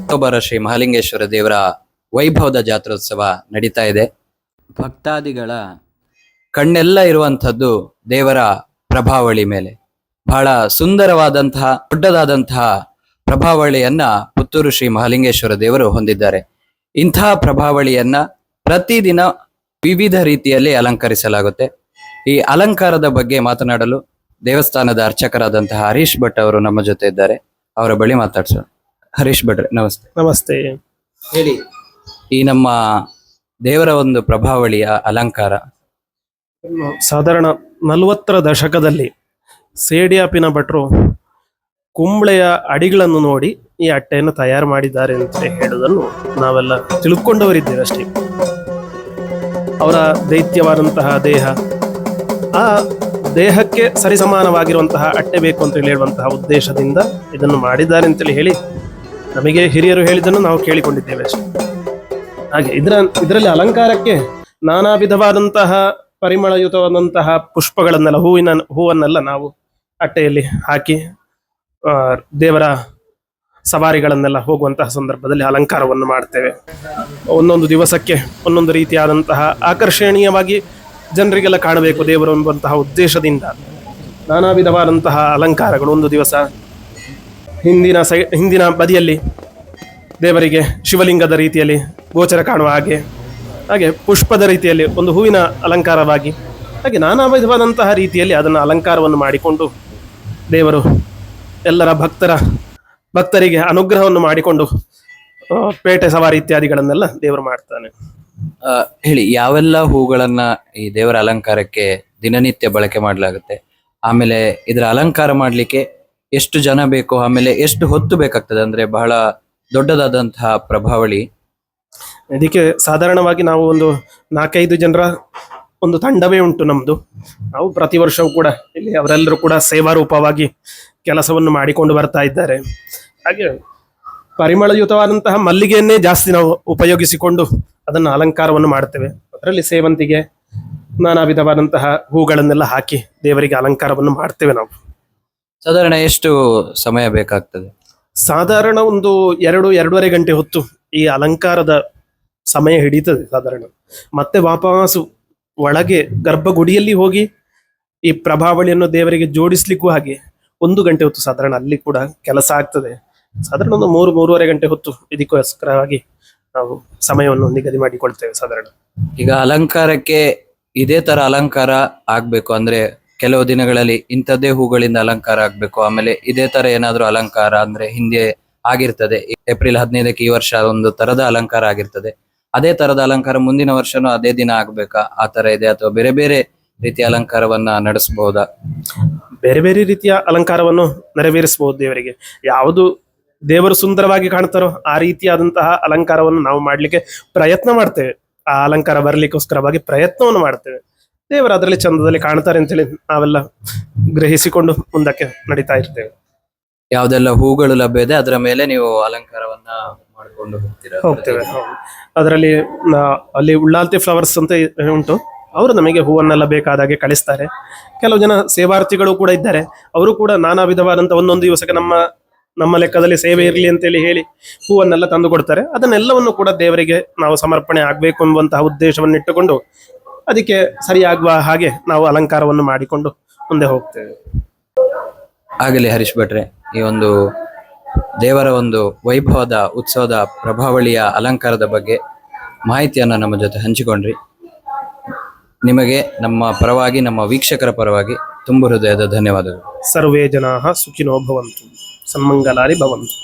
October Shri Mahalingeshwara ದೇವರ ವೈಭವದ ಜಾತ್ರೋತ್ಸವ ನಡೀತಾ ಇದೆ. ಭಕ್ತಾದಿಗಳ ಕಣ್ಣೆಲ್ಲ ಇರುವಂಥದ್ದು ದೇವರ ಪ್ರಭಾವಳಿ ಮೇಲೆ. ಬಹಳ ಸುಂದರವಾದಂತಹ, ದೊಡ್ಡದಾದಂತಹ ಪ್ರಭಾವಳಿಯನ್ನ ಪುತ್ತೂರು ಶ್ರೀ ಮಹಾಲಿಂಗೇಶ್ವರ ದೇವರು ಹೊಂದಿದ್ದಾರೆ. ಇಂತಹ ಪ್ರಭಾವಳಿಯನ್ನ ಪ್ರತಿದಿನ ವಿವಿಧ ರೀತಿಯಲ್ಲಿ ಅಲಂಕರಿಸಲಾಗುತ್ತೆ. ಈ ಅಲಂಕಾರದ ಬಗ್ಗೆ ಮಾತನಾಡಲು ದೇವಸ್ಥಾನದ ಅರ್ಚಕರಾದಂತಹ ಹರೀಶ್ ಭಟ್ ಅವರು ನಮ್ಮ ಜೊತೆ ಇದ್ದಾರೆ. ಅವರ ಬಳಿ ಮಾತಾಡ್ಸೋಣ. ಹರೀಶ್ ಭಟ್ರೆ ನಮಸ್ತೆ. ನಮಸ್ತೆ. ಹೇಳಿ ಈ ನಮ್ಮ ದೇವರ ಒಂದು ಪ್ರಭಾವಳಿಯ ಅಲಂಕಾರ. ಸಾಧಾರಣ ನಲವತ್ತರ ದಶಕದಲ್ಲಿ ಸೇಡಿಯಾಪಿನ ಭಟ್ರು ಕುಂಬಳೆಯ ಅಡಿಗಳನ್ನು ನೋಡಿ ಈ ಅಟ್ಟೆಯನ್ನು ತಯಾರು ಮಾಡಿದ್ದಾರೆ ಅಂತ ಹೇಳುವುದನ್ನು ನಾವೆಲ್ಲ ತಿಳ್ಕೊಂಡವರಿದ್ದೇವೆ ಅಷ್ಟೇ. ಅವರ ದೈತ್ಯವಾದಂತಹ ದೇಹ. ಆ ದೇಹಕ್ಕೆ ಸರಿಸಮಾನವಾಗಿರುವಂತಹ ಅಟ್ಟೆ ಬೇಕು ಅಂತ ಹೇಳುವಂತಹ ಉದ್ದೇಶದಿಂದ ಇದನ್ನು ಮಾಡಿದ್ದಾರೆ ಅಂತೇಳಿ ಹೇಳಿ ನಮಗೆ ಹಿರಿಯರು ಹೇಳಿದ್ದನ್ನು ನಾವು ಕೇಳಿಕೊಂಡಿದ್ದೇವೆ ಹಾಗೆ ಇದರ, ಇದರಲ್ಲಿ ಅಲಂಕಾರಕ್ಕೆ ನಾನಾ ವಿಧವಾದಂತಹ ಪರಿಮಳಯುತವಾದಂತಹ ಪುಷ್ಪಗಳನ್ನೆಲ್ಲ, ಹೂವಿನ, ಹೂವನ್ನೆಲ್ಲ ನಾವು ಅಟ್ಟೆಯಲ್ಲಿ ಹಾಕಿ ದೇವರ ಸವಾರಿಗಳನ್ನೆಲ್ಲ ಹೋಗುವಂತಹ ಸಂದರ್ಭದಲ್ಲಿ ಅಲಂಕಾರವನ್ನು ಮಾಡ್ತೇವೆ. ಒಂದೊಂದು ದಿವಸಕ್ಕೆ ಒಂದೊಂದು ರೀತಿಯಾದಂತಹ ಆಕರ್ಷಣೀಯವಾಗಿ ಜನರಿಗೆಲ್ಲ ಕಾಣಬೇಕು ದೇವರು ಎಂಬಂತಹ ಉದ್ದೇಶದಿಂದ ನಾನಾ ವಿಧವಾದಂತಹ ಅಲಂಕಾರಗಳು ಒಂದು ದಿವಸ ಹಿಂದಿನ ಸೈ, ಹಿಂದಿನ ಬದಿಯಲ್ಲಿ ದೇವರಿಗೆ ಶಿವಲಿಂಗದ ರೀತಿಯಲ್ಲಿ ಗೋಚರ ಕಾಣುವ ಹಾಗೆ ಹಾಗೆ ಪುಷ್ಪದ ರೀತಿಯಲ್ಲಿ ಒಂದು ಹೂವಿನ ಅಲಂಕಾರವಾಗಿ, ಹಾಗೆ ನಾನಾ ವಿಧವಾದಂತಹ ರೀತಿಯಲ್ಲಿ ಅದನ್ನು ಅಲಂಕಾರವನ್ನು ಮಾಡಿಕೊಂಡು ದೇವರು ಎಲ್ಲರ ಭಕ್ತರ ಭಕ್ತರಿಗೆ ಅನುಗ್ರಹವನ್ನು ಮಾಡಿಕೊಂಡು ಪೇಟೆ ಸವಾರಿ ಇತ್ಯಾದಿಗಳನ್ನೆಲ್ಲ ದೇವರು ಮಾಡ್ತಾನೆ. ಆ, ಹೇಳಿ ಯಾವೆಲ್ಲ ಹೂಗಳನ್ನ ಈ ದೇವರ ಅಲಂಕಾರಕ್ಕೆ ದಿನನಿತ್ಯ ಬಳಕೆ ಮಾಡಲಾಗುತ್ತೆ? ಆಮೇಲೆ ಇದರ ಅಲಂಕಾರ ಮಾಡ್ಲಿಕ್ಕೆ ಎಷ್ಟು ಜನ ಬೇಕು? ಆಮೇಲೆ ಎಷ್ಟು ಹೊತ್ತು ಬೇಕಾಗ್ತದೆ? ಅಂದ್ರೆ ಬಹಳ ದೊಡ್ಡದಾದಂತಹ ಪ್ರಭಾವಳಿ. ಇದಕ್ಕೆ ಸಾಧಾರಣವಾಗಿ ನಾವು ಒಂದು ನಾಲ್ಕೈದು ಜನರ ಒಂದು ತಂಡವೇ ಉಂಟು ನಮ್ಮದು ನಾವು ಪ್ರತಿ ವರ್ಷವೂ ಕೂಡ ಇಲ್ಲಿ ಅವರೆಲ್ಲರೂ ಕೂಡ ಸೇವಾ ರೂಪವಾಗಿ ಕೆಲಸವನ್ನು ಮಾಡಿಕೊಂಡು ಬರ್ತಾ ಇದ್ದಾರೆ. ಹಾಗೆ ಪರಿಮಳಯುತವಾದಂತಹ ಮಲ್ಲಿಗೆಯನ್ನೇ ಜಾಸ್ತಿ ನಾವು ಉಪಯೋಗಿಸಿಕೊಂಡು ಅದನ್ನು ಅಲಂಕಾರವನ್ನು ಮಾಡ್ತೇವೆ. ಅದರಲ್ಲಿ ಸೇವಂತಿಗೆ ನಾನಾ ವಿಧವಾದಂತಹ ಹೂಗಳನ್ನೆಲ್ಲ ಹಾಕಿ ದೇವರಿಗೆ ಅಲಂಕಾರವನ್ನು ಮಾಡ್ತೇವೆ ನಾವು. ಸಾಧಾರಣ ಎಷ್ಟು ಸಮಯ ಬೇಕಾಗ್ತದೆ? ಸಾಧಾರಣ ಒಂದು ಎರಡು ಎರಡೂವರೆ ಗಂಟೆ ಹೊತ್ತು ಈ ಅಲಂಕಾರದ ಸಮಯ ಹಿಡಿತದೆ ಸಾಧಾರಣ. ಮತ್ತೆ ವಾಪಸ್ಸು ಒಳಗೆ ಗರ್ಭಗುಡಿಯಲ್ಲಿ ಹೋಗಿ ಈ ಪ್ರಭಾವಳಿಯನ್ನು ದೇವರಿಗೆ ಜೋಡಿಸ್ಲಿಕ್ಕೂ ಹಾಗೆ ಒಂದು ಗಂಟೆ ಹೊತ್ತು ಸಾಧಾರಣ ಅಲ್ಲಿ ಕೂಡ ಕೆಲಸ ಆಗ್ತದೆ. ಸಾಧಾರಣ ಒಂದು ಮೂರು ಮೂರುವರೆ ಗಂಟೆ ಹೊತ್ತು ಇದಕ್ಕೋಸ್ಕರವಾಗಿ ನಾವು ಸಮಯವನ್ನು ನಿಗದಿ ಮಾಡಿಕೊಳ್ತೇವೆ ಸಾಧಾರಣ. ಈಗ ಅಲಂಕಾರಕ್ಕೆ ಇದೇ ತರ ಅಲಂಕಾರ ಆಗ್ಬೇಕು ಅಂದ್ರೆ ಕೆಲವು ದಿನಗಳಲ್ಲಿ ಇಂಥದ್ದೇ ಹೂಗಳಿಂದ ಅಲಂಕಾರ ಆಗ್ಬೇಕು ಆಮೇಲೆ ಇದೇ ತರ ಏನಾದ್ರೂ ಅಲಂಕಾರ ಅಂದ್ರೆ ಹಿಂದೆ ಆಗಿರ್ತದೆ. ಏಪ್ರಿಲ್ ಹದಿನೈದಕ್ಕೆ ಈ ವರ್ಷ ಒಂದು ತರದ ಅಲಂಕಾರ ಆಗಿರ್ತದೆ. ಅದೇ ತರದ ಅಲಂಕಾರ ಮುಂದಿನ ವರ್ಷನೂ ಅದೇ ದಿನ ಆಗ್ಬೇಕಾ? ಆ ತರ ಇದೆ ಅಥವಾ ಬೇರೆ ಬೇರೆ ರೀತಿಯ ಅಲಂಕಾರವನ್ನ ನಡೆಸಬಹುದಾ? ಬೇರೆ ಬೇರೆ ರೀತಿಯ ಅಲಂಕಾರವನ್ನು ನೆರವೇರಿಸಬಹುದು ದೇವರಿಗೆ. ಯಾವುದು ದೇವರು ಸುಂದರವಾಗಿ ಕಾಣ್ತಾರೋ ಆ ರೀತಿಯಾದಂತಹ ಅಲಂಕಾರವನ್ನು ನಾವು ಮಾಡ್ಲಿಕ್ಕೆ ಪ್ರಯತ್ನ ಮಾಡ್ತೇವೆ. ಆ ಅಲಂಕಾರ ಬರಲಿಕ್ಕೋಸ್ಕರವಾಗಿ ಪ್ರಯತ್ನವನ್ನು ಮಾಡ್ತೇವೆ. ದೇವರು ಅದರಲ್ಲಿ ಚಂದದಲ್ಲಿ ಕಾಣ್ತಾರೆ ಅಂತೇಳಿ ನಾವೆಲ್ಲ ಗ್ರಹಿಸಿಕೊಂಡು ಮುಂದಕ್ಕೆ ನಡೀತಾ ಇರ್ತೇವೆ. ಯಾವ್ದೆಲ್ಲ ಹೂಗಳು ಲಭ್ಯ ಇದೆ ಅದರ ಮೇಲೆ ನೀವು ಅಲಂಕಾರವನ್ನ ಮಾಡ್ಕೊಂಡು ಹೋಗ್ತೀರಾ? ಹೋಗ್ತೇವೆ ಅದರಲ್ಲಿ ಅಲ್ಲಿ ಉಳ್ಳಾಲ್ತಿ ಫ್ಲವರ್ಸ್ ಅಂತ ಉಂಟು. ಅವರು ನಮಗೆ ಹೂವನ್ನೆಲ್ಲ ಬೇಕಾದಾಗೆ ಕಳಿಸ್ತಾರೆ. ಕೆಲವು ಜನ ಸೇವಾರ್ಥಿಗಳು ಕೂಡ ಇದ್ದಾರೆ. ಅವರು ಕೂಡ ನಾನಾ ವಿಧವಾದಂತಹ ಒಂದೊಂದು ದಿವಸಕ್ಕೆ ನಮ್ಮ ನಮ್ಮ ಲೆಕ್ಕದಲ್ಲಿ ಸೇವೆ ಇರಲಿ ಅಂತೇಳಿ ಹೇಳಿ ಹೂವನ್ನೆಲ್ಲ ತಂದು ಕೊಡ್ತಾರೆ. ಅದನ್ನೆಲ್ಲವನ್ನು ಕೂಡ ದೇವರಿಗೆ ನಾವು ಸಮರ್ಪಣೆ ಆಗಬೇಕು ಎಂಬಂತಹ ಉದ್ದೇಶವನ್ನು ಇಟ್ಟುಕೊಂಡು ಅದಕ್ಕೆ ಸರಿಯಾಗುವ ಹಾಗೆ ನಾವು ಅಲಂಕಾರವನ್ನು ಮಾಡಿಕೊಂಡು ಮುಂದೆ ಹೋಗ್ತೇವೆ. ಆಗಲಿ ಹರೀಶ್ ಭಟ್ರೆ ಈ ಒಂದು ದೇವರ ಒಂದು ವೈಭವದ ಉತ್ಸವದ ಪ್ರಭಾವಳಿಯ ಅಲಂಕಾರದ ಬಗ್ಗೆ ಮಾಹಿತಿಯನ್ನು ನಮ್ಮ ಜೊತೆ ಹಂಚಿಕೊಂಡ್ರಿ. ನಿಮಗೆ ನಮ್ಮ ಪರವಾಗಿ ನಮ್ಮ ವೀಕ್ಷಕರ ಪರವಾಗಿ ತುಂಬ ಹೃದಯದ ಧನ್ಯವಾದಗಳು. ಸರ್ವೇ ಜನಾ ಸುಖಿನೋ ಭವಂತು. ಸನ್ಮಂಗಲಾರಿ ಭವಂತು